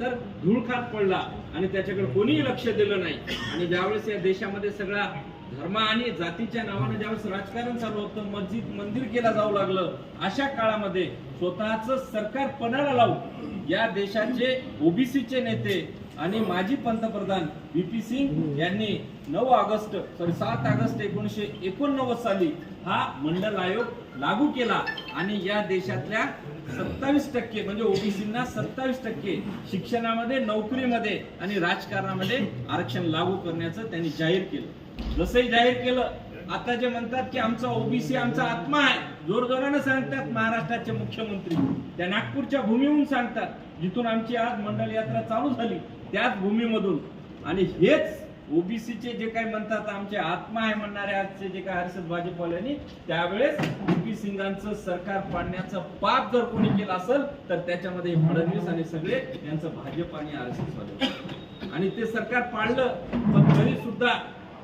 तर धूळखात पडला आणि त्याच्याकडे कोणीही लक्ष दिलं नाही. आणि ज्यावेळेस या देशामध्ये सगळा धर्म आणि जातीच्या नावाने ज्यावेळेस राजकारण चालू होतं मस्जिद मंदिर केला जाऊ लागलं अशा काळामध्ये स्वतःच सरकार पणाला लावून या देशाचे ओबीसीचे नेते आणि माजी पंतप्रधान व्ही पी सिंग यांनी नऊ ऑगस्ट सॉरी सात ऑगस्ट एकोणीसशे एकोणनव्वद साली हा मंडल आयोग लागू केला. आणि या देशातल्या सत्तावीस टक्के म्हणजे ओबीसींना सत्तावीस टक्के शिक्षणामध्ये नोकरीमध्ये आणि राजकारणामध्ये आरक्षण लागू करण्याचं त्यांनी जाहीर केलं. जसंही जाहीर केलं आता जे म्हणतात की आमचा ओबीसी आमचा आत्मा आहे जोरजोरानं सांगतात महाराष्ट्राचे मुख्यमंत्री. त्या नागपूरच्या भूमीहून सांगतात जिथून आमची आज मंडल यात्रा चालू झाली. त्याच भूमीमधून. आणि हेच ओबीसीचे जे काही म्हणतात आमचे आत्मा आहे म्हणणारे आजचे जे काही हर्षद भाजपवाल्यांनी त्यावेळेस व्ही सिंगांचं सरकार पाडण्याचं पाप जर कोणी केलं असेल तर त्याच्यामध्ये फडणवीस आणि सगळे यांचं भाजप आणि आर एस एस आणि ते सरकार पाडलं पण तरी सुद्धा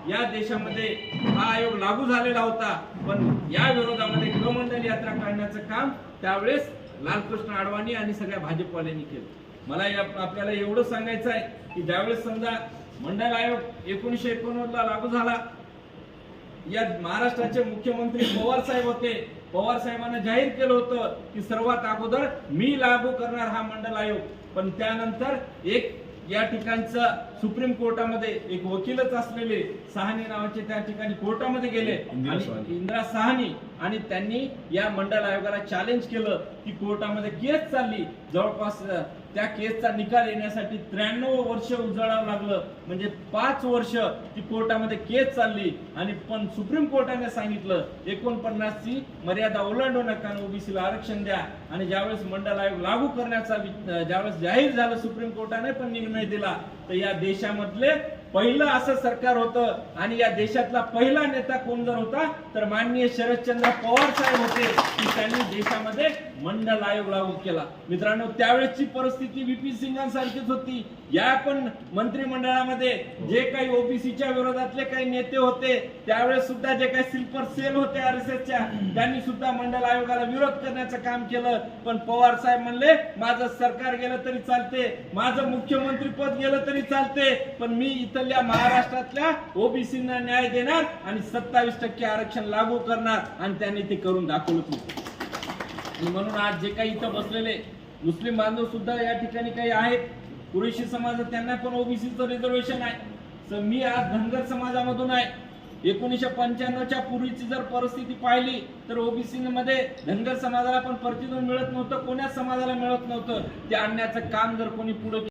या देशामध्ये हा आयोग लागू झालेला होता. पण या विरोधामध्ये गृहमंडळ यात्रा काढण्याचं काम त्यावेळेस लालकृष्ण अडवाणी आणि सगळ्या भाजपवाल्यांनी केलं. मला या आपल्याला एवढं सांगायचं आहे की ज्यावेळेस समजा मंडळ आयोग एकोणीशे एकोणनव्वद ला लागू झाला या महाराष्ट्राचे मुख्यमंत्री पवार साहेब होते. पवार साहेबांना जाहीर केलं होतं की सर्वात अगोदर मी लागू करणार हा मंडल आयोग. पण त्यानंतर एक या ठिकाणचं सुप्रीम कोर्टामध्ये एक वकीलच असलेले सहानी नावाचे त्या ठिकाणी कोर्टामध्ये गेले. इंदिरा सहानी. आणि त्यांनी या मंडळ आयोगाला चॅलेंज केलं की कोर्टामध्ये केस चालली. जवळपास त्या केसचा निकाल येण्यासाठी त्र्याण्णव वर्ष उजळावं लागलं. म्हणजे पाच वर्ष ती कोर्टामध्ये केस चालली. आणि पण सुप्रीम कोर्टाने सांगितलं एकोणपन्नास ची मर्यादा ओलांडू नका ओबीसीला आरक्षण द्या. आणि ज्यावेळेस मंडळ आयोग लागू करण्याचा ज्यावेळेस जाहीर झालं सुप्रीम कोर्टाने पण निर्णय दिला तर या देशामधले पहिलं असं सरकार होतं आणि या देशातला पहिला नेता कोण जर होता तर माननीय शरदचंद्र पवार साहेब होते. की त्यांनी देशामध्ये मंडल आयोग लागू केला. मित्रांनो त्यावेळेसची परिस्थिती व्हीपी सिंगांसारखीच होती. या पण मंत्रिमंडळामध्ये जे काही ओबीसीच्या विरोधातले काही नेते होते त्यावेळेस सुद्धा जे काही स्लीपर सेल होते आरएसएसच्या त्यांनी सुद्धा मंडल आयोगाला विरोध करण्याचं काम केलं. पण पवार साहेब म्हणले माझं सरकार गेलं तरी चालते माझं मुख्यमंत्री पद गेलं तरी चालते पण मी इथल्या महाराष्ट्रातल्या ओबीसींना न्याय देणार आणि सत्तावीस टक्के आरक्षण लागू करणार. आणि त्यांनी ते करून दाखवलं. नाही आणि म्हणून आज जे काही इथं बसलेले मुस्लिम बांधव सुद्धा या ठिकाणी काही आहेत. कुरेशी समाज त्यांना पण ओबीसीचं रिझर्वेशन आहे. तर मी आज धनगर समाजामधून आहे. एकोणीशे पंच्याण्णवच्या पूर्वीची जर परिस्थिती पाहिली तर ओबीसी मध्ये धनगर समाजाला पण प्रतिनिधी मिळत नव्हतं कोण्याच समाजाला मिळत नव्हतं. ते आणण्याचं काम जर कोणी पुढे